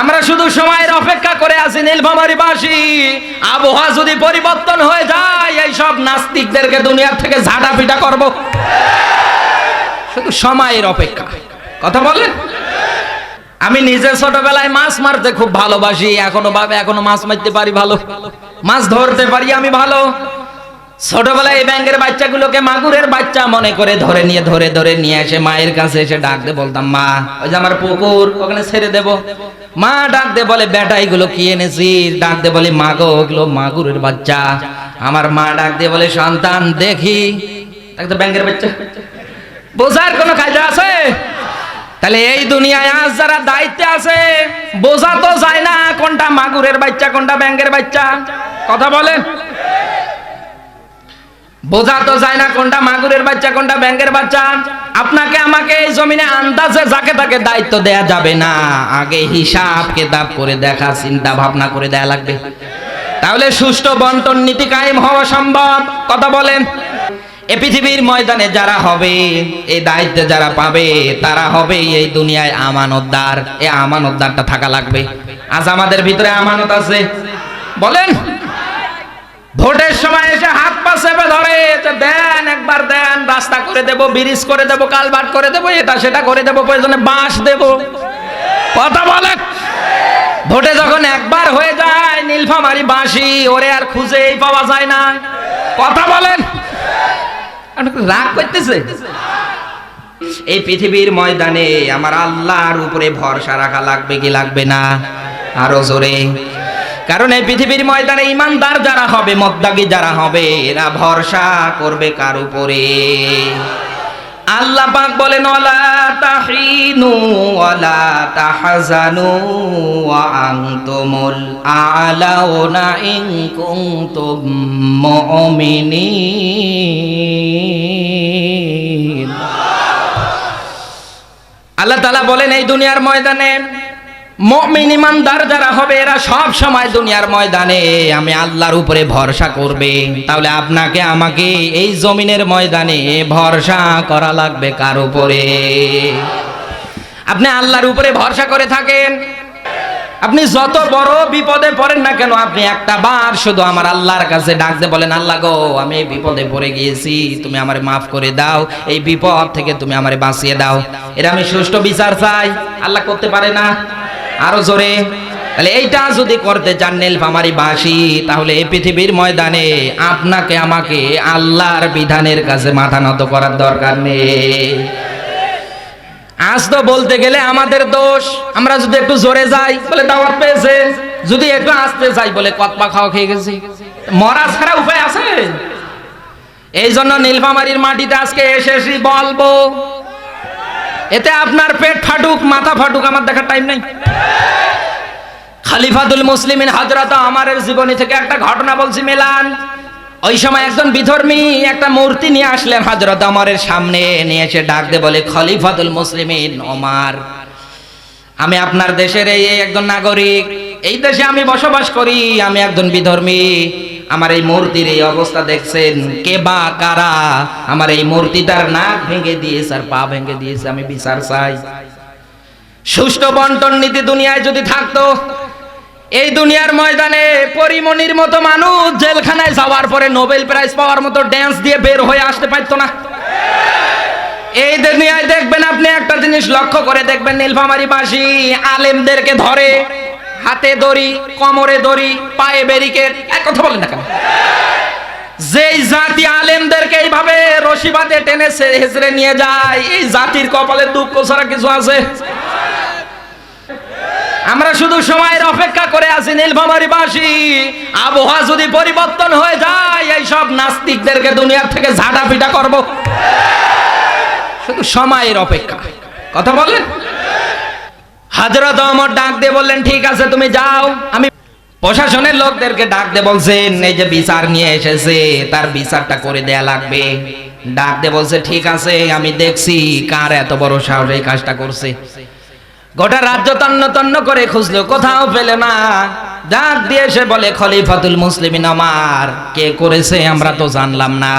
আমরা শুধু সময়ের অপেক্ষা করে আছি নীলফামারি বাসী আবহাওয়া যদি পরিবর্তন হয়ে যায়, এই সব নাস্তিকদেরকে দুনিয়ার থেকে ঝাঁটা পিটা করব। শুধু সময়ের অপেক্ষা। কথা বলেন আমি নিজে ছোটবেলায় মাছ মারতে খুব ভালোবাসি, এখনও ভাবে এখনও মাছ মারতে পারি ভালো। মাছ ধরতে পারি আমি ভালো। ছোটবেলায় এই ব্যাংকের বাচ্চাগুলোকে মাগুরের বাচ্চা মনে করে ধরে নিয়ে, ধরে ধরে নিয়ে এসে মায়ের কাছে এসে ডাক দে, বলতাম, মা, ওই যে আমার পুকুর, ওখানে ছেড়ে দেব। মা ডাক দে, বলে, বেটা, এগুলো কি এনেছিস? ডাক দে, বলে, মা গো ওগুলো মাগুরের বাচ্চা। আমার মা ডাক দিয়ে বলে, সন্তান, দেখি। ডাক দে, ব্যাংকের বাচ্চা। বোঝার কোনো কায়দা আছে? তাহলে এই দুনিয়ায় আজ যারা দায়িত্বে আছে, বোঝা তো যায় না কোনটা মাগুরের বাচ্চা, কোনটা ব্যাংকের বাচ্চা। কথা বলেন। বোঝা তো যায় না কোনটা মাগুরের বাচ্চা, কোনটা ব্যাংকের বাচ্চা। আপনাকে আমাকে এই জমিনে আন্দাজে যাকে তাকে দায়িত্ব দেয়া যাবে না। আগে হিসাব কেতাব করে দেখা, চিন্তা ভাবনা করে দেয়া লাগবে। তাহলে সুষ্ঠু বন্টন নীতি কায়েম হওয়া সম্ভব। কথা বলেন। এ পৃথিবীর ময়দানে যারা হবে এই দায়িত্বে যারা পাবে, তারা হবে এই দুনিয়ায় আমানতদার। এই আমানতদারটা থাকা লাগবে। আজ আমাদের ভিতরে আমানত আছে। বলেন। ভোটের সময় এসে হাত পা চেপে ধরে দেন, একবার দেন, রাস্তা করে দেব, ব্রিজ করে দেব, কালভার্ট করে দেব, এটা সেটা করে দেব, প্রয়োজনে বাঁশ দেব। কথা বলেন ভোটে যখন একবার হয়ে যায়, নীলফামারি বাঁশি, ওরে আর খুঁজেই পাওয়া যায় না। কথা বলেন রাগ করতেছে। এই পৃথিবীর ময়দানে আমার আল্লাহর উপরে ভরসা রাখা লাগবে কি লাগবে না? আরও জোরে। কারণ এই পৃথিবীর ময়দানে ইমানদার যারা হবে, মদ্দাগি যারা হবে, এরা ভরসা করবে কার উপরে? আল্লাহ পাক বলেন, ওয়ালা তাহিনু, ওয়ালা তাহজানু, ওয়া আনতুমুল আলাউনা ইন কুনতুম মুমিনিন। আল্লাহ তাআলা বলেন, এই দুনিয়ার ময়দানে মুমিন ইমানদার যারা হবে, এরা সব সময় দুনিয়ার ময়দানে। আমি আল্লাহর উপরে ভরসা করবে। তাহলে আপনাকে আমাকে এই জমিনের ময়দানে ভরসা করা লাগবে কার উপরে? আপনি আল্লাহর উপরে ভরসা করে থাকেন। আপনি যত বড় বিপদে পড়েন না কেন, আপনি একটা বার শুধু আমার আল্লাহর কাছে ডাকতে বলেন, আল্লাহ গো, আমি এই বিপদে পড়ে গিয়েছি, তুমি আমারে মাফ করে দাও, এই বিপদ থেকে তুমি আমারে বাঁচিয়ে দাও। এটা আমি সুষ্ঠু বিচার চাই। আল্লাহ করতে পারে না। আরও জোরে। তাহলে এইটা যদি করতে চান নীলফামারি বাসি, তাহলে এই পৃথিবীর ময়দানে আপনাকে, আমাকে আল্লাহর বিধানের কাছে মাথা নত করার দরকার নেই। আজ তো বলতে গেলে আমাদের দোষ। আমরা যদি একটু জোরে যাই, বলে দাওয়াত পেয়েছে। যদি একটু আসতে যাই, বলে কতপা খাওয়া খেয়ে গেছি। মরা ছাড়া উপায় আছে? এই জন্য নীলফামারির মাটিতে আজকে এসে বলব এতে আপনার পেট ফাটুক, মাথা ফাটুক, আমার দেখার টাইম নেই। খালিফাতুল মুসলিমিন হজরত আমারের জীবনী থেকে একটা ঘটনা বলছি, মেলান। ওই সময় একজন বিধর্মী একটা মূর্তি নিয়ে আসলেন হজরত আমারের সামনে, নিয়ে এসে ডাক দে বলে, খলিফাতুল মুসলিমিন ওমার, আমি আপনার দেশের এই একজন নাগরিক। এই দেশে আমি বসবাস করি, আমি একজন বিধর্মী। আমার এই মূর্তির এই অবস্থা দেখছেন? কে বা কারা? আমার এই মূর্তিটার নাক ভেঙে দিয়েছে আর পা ভেঙে দিয়েছে, আমি বিচার চাই। সুষ্ঠু বন্টন নীতি দুনিয়ায় যদি থাকতো, এই দুনিয়ার ময়দানে পরিমণির মতো মানুষ জেলখানায় যাওয়ার পরে নোবেল প্রাইজ পাওয়ার মতো ড্যান্স দিয়ে বের হয়ে আসতে পারতো না। এই দুনিয়ায় দেখবেন আপনি একটা জিনিস লক্ষ্য করে দেখবেন নীলফামারি বাসী আলেমদেরকে ধরে হাতে দড়ি, কোমরে দড়ি, পায়ে ব্যারিকেড, এক কথা বলেন না কেন? যেই জাতি আলেমদেরকে এইভাবে রশি বাঁধে টেনে হেসড়ে নিয়ে যায়, এই জাতির কপালে দুঃখ ছাড়া কিছু আছে? আমরা শুধু সময়ের অপেক্ষা করে আছি নীলফামারি বাসী আবহাওয়া যদি পরিবর্তন হয়ে যায় এই সব নাস্তিকদেরকে দুনিয়ার থেকে ঝাঁটা পিটা করব। শুধু সময়ের অপেক্ষা। কথা বলেন হাজরত অমর ডাক দিয়ে বললেন, ঠিক আছে, তুমি যাও। আমি প্রশাসনের লোকদেরকে ডাক দিয়ে বলছেন, এই যে বিচার নিয়ে এসেছে, তার বিচারটা করে দেয়া লাগবে। ডাক দিয়ে বলছে, ঠিক আছে, আমি দেখছি কার এত বড় সাহস এই কাজটা করছে। গোটা রাজ্য তন্ন তন্ন করে খুঁজলো, কোথাও পেলে না। ডাক দিয়ে এসে বলে, খলিফাতুল মুসলিমিন আমার, কে করেছে আমরা তো জানলাম না।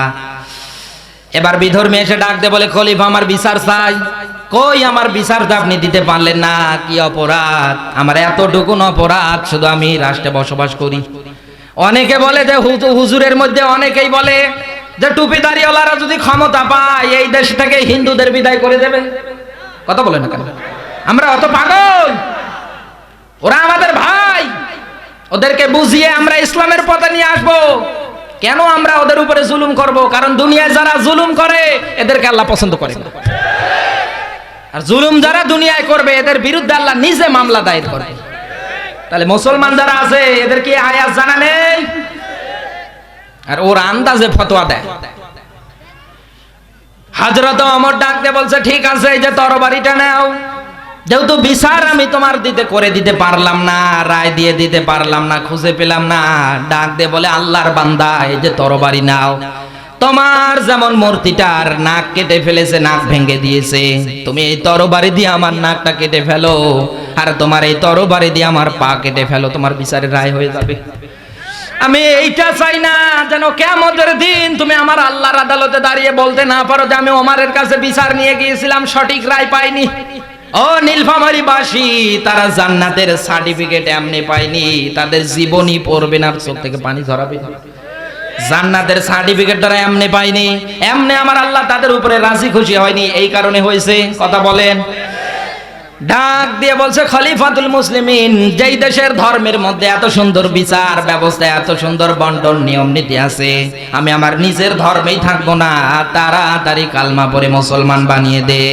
এবার বিধর্মী এসে ডাক দিয়ে বলে, খলিফা, আমার বিচার চাই। কই আমার বিচারটা আপনি দিতে পারলেন না? কি অপরাধ? আমার এতটুকুন অপরাধ শুধু আমি রাষ্ট্রে বসবাস করি। অনেকে বলে যে হুজু- হুজুরের মধ্যে অনেকেই বলে যে টুপি টুপিদারিওয়ালারা যদি ক্ষমতা পায়, এই দেশ থেকে হিন্দুদের বিদায় করে দেবে। কথা বলে না কেন? আমরা অত পাগল। ওরা আমাদের ভাই। ওদেরকে বুঝিয়ে আমরা ইসলামের পথে নিয়ে আসব। কেন আমরা ওদের উপরে জুলুম করব? কারণ দুনিয়ায় যারা জুলুম করে, এদেরকে আল্লাহ পছন্দ করে না। আর জুলুম যারা দুনিয়ায় করবে, এদের বিরুদ্ধে আল্লাহ নিজে মামলা দায়ের করবে। তাহলে মুসলমান যারা আছে, এদের কি আয়াত জানা নেই? আর ওর আন্দাজে ফতোয়া দেয়। হাজরত অমর ডাকতে বলছে, ঠিক আছে, এই যে তরবারিটা নাও। যেহেতু বিচার আমি তোমার দিতে করে দিতে পারলাম না, রায় দিয়ে দিতে পারলাম না, খুঁজে পেলাম না, ডাক দিয়ে বলে, আল্লাহর বান্দা, এই যে তরবারি নাও। তোমার যেমন মূর্তিটার নাক কেটে ফেলেছে, নাক ভেঙে দিয়েছে, তুমি এই তরবারি দিয়ে আমার নাকটা কেটে ফেলো, আর তোমার এই তরবারি দিয়ে আমার পা কেটে ফেলো, তোমার বিচারের রায় হয়ে যাবে আমি এইটা চাই না যেন কেমতের দিন তুমি আমার আল্লাহর আদালতে দাঁড়িয়ে বলতে না পারো যে আমি ওমারের কাছে বিচার নিয়ে গিয়েছিলাম, সঠিক রায় পাইনি ও নীলফামারি বাসী তারা জান্নাতের সার্টিফিকেট এমনি পায়নি, তাদের জীবনই পড়বে না, চোখ থেকে পানি ঝরাবে। জান্নাতের সার্টিফিকেট তারা এমনি পায়নি এমনি আমার আল্লাহ তাদের উপরে রাজি খুশি হয়নি। এই কারণে হয়েছে, কথা বলেন। ডাক দিয়ে বলছে, খলিফাতুল মুসলিমিন, যেই দেশের ধর্মের মধ্যে এত সুন্দর বিচার ব্যবস্থা, এত সুন্দর বন্টন নিয়ম নীতি আছে, আমি আমার নিজের ধর্মেই থাকব না। তাড়াতাড়ি কালমা পরে মুসলমান বানিয়ে দে।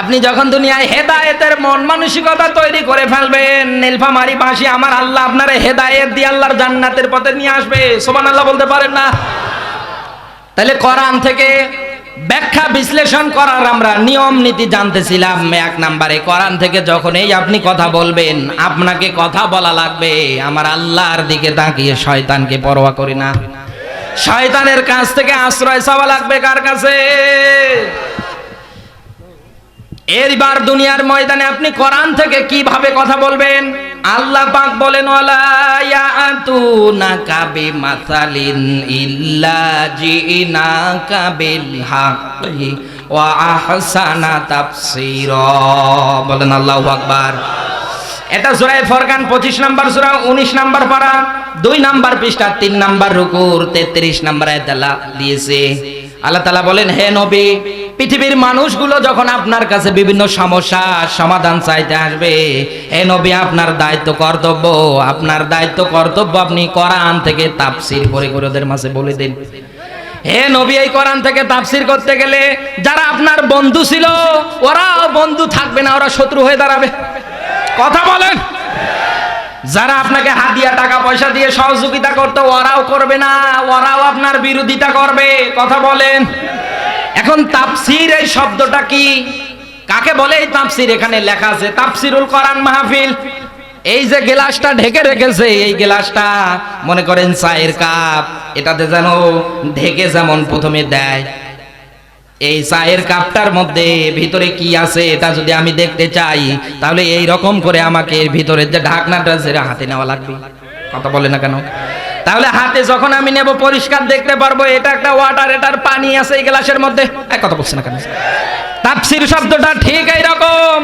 আপনি যখন দুনিয়ায় হেদায়েতের মন মানসিকতা তৈরি করে ফেলবেন, নীলফামারি বাসী আমার আল্লাহ আপনার হেদায়েত দিয়ে আল্লাহর জান্নাতের পথে নিয়ে আসবে। সোমান আল্লাহ বলতে পারেন না? তাহলে কোরআন থেকে ব্যাখ্যা বিশ্লেষণ করার আমরা নিয়ম নীতি জানতেছিলাম, এক নাম্বারে। কোরআন থেকে যখন এই আপনি কথা বলবেন, আপনাকে কথা বলা লাগবে, আমার আল্লাহর দিকে তাকিয়ে শয়তানকে পরোয়া করি না। শয়তানের কাছ থেকে আশ্রয় চাওয়া লাগবে কার কাছে? এরবার দুনিয়ার ময়দানে আপনি কোরআন থেকে কীভাবে কথা বলবেন? আল্লাহ পাক বলেন ইয়াতুনাকা বিমাসালিন ইল্লা জিনাকা বিল হাক্কি ওয়া আহসানা তাফসীরা। বলেন, আল্লাহু আকবার। এটা সূরা ফরকান 25 নাম্বার সূরা 19 নাম্বার পারা, দুই নাম্বার পৃষ্ঠা, তিন নাম্বার রুকুর 33 নাম্বার আয়াত দিয়েছে। আল্লাহ তাআলা বলেন, হে নবী পৃথিবীর মানুষগুলো যখন আপনার কাছে বিভিন্ন সমস্যা সমাধান চাইতে আসবে, এ নবী আপনার দায়িত্ব কর্তব্য, আপনার দায়িত্ব কর্তব্য আপনি কোরআন থেকে তাফসীর করে করে ওদের মাঝে বলে দিন। হে নবী, এই কোরআন থেকে তাফসীর করতে গেলে যারা আপনার বন্ধু ছিল, ওরাও বন্ধু থাকবে না, ওরা শত্রু হয়ে দাঁড়াবে। কথা বলেন। যারা আপনাকে হাদিয়া, টাকা, পয়সা দিয়ে সহযোগিতা করতো, ওরাও করবে না, ওরাও আপনার বিরোধিতা করবে। কথা বলেন। এখন তাফসির এই শব্দটা কি? কাকে বলে এই তাফসির? এখানে লেখা আছে, তাফসিরুল কোরআন মাহফিল। এই যে গ্লাসটা ঢেকে রেখেছে, এই গ্লাসটা মনে করেন চায়ের কাপ। এটাতে যেন ঢেকে যেমন প্রথমে দেয়। এই চায়ের কাপটার মধ্যে ভিতরে কি আছে এটা যদি আমি দেখতে চাই, তাহলে এই রকম করে আমাকে এর ভিতরে যে ঢাকনাটা সেটা হাতে নেওয়া লাগবে। কথা বলে না কেন? তাহলে হাতে যখন আমি নেব পরিষ্কার দেখতে পারব, এটা একটা ওয়াটার এটার পানি আছে এই গ্লাসের মধ্যে। এক কথা বলছে না কেন? তাফসির শব্দটা ঠিক এই রকম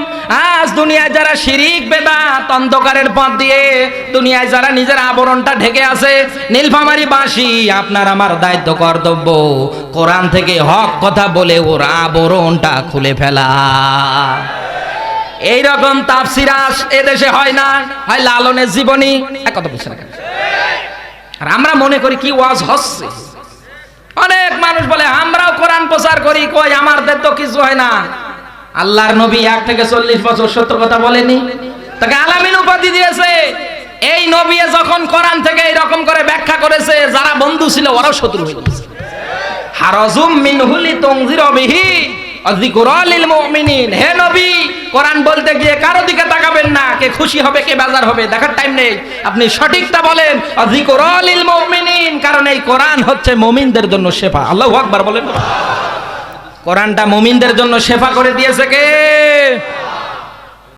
আজ দুনিয়ায় যারা শিরিক, বেদাত, অন্ধকারের পথ দিয়ে দুনিয়ায় যারা নিজের আবরণটা ঢেকে আছে, নীলফামারি বাসি, আপনার আমার দায়িত্ব, কর্তব্য। কোরআন থেকে হক কথা বলে ওর আবরণটা খুলে ফেলা। এই রকম তাফসিরাস এদেশে হয় না, হয় লালনের জীবনী। এক কথা বলছে না? আর আমরা মনে করি কি ওয়াজ হচ্ছে। অনেক মানুষ বলে, আমরাও কোরআন প্রচার করি, কই আমাদের তো কিছু হয় না। আল্লাহর নবী এক থেকে চল্লিশ বছর সত্য কথা বলেনি। তাকে আলামিন উপাধি দিয়েছে। এই নবী যখন কোরআন থেকে এইরকম করে ব্যাখ্যা করেছে, যারা বন্ধু ছিল, ওরাও শত্রু হয়ে গেছে। হারজুম মিনহুলি তংজির বিহি অযিকুরালিল মুমিনিন। হে নবী কোরআন বলতে গিয়ে কারও দিকে তাকাবেন না, কে খুশি হবে, কে বাজার হবে, দেখার টাইম নেই। আপনি সঠিকটা বলেন, অযিকুরালিল মুমিনিন, কারণ এই কোরআন হচ্ছে মুমিনদের জন্য শেফা। আল্লাহু আকবার বলেন। কোরআনটা মুমিনদের জন্য শেফা করে দিয়েছে কে?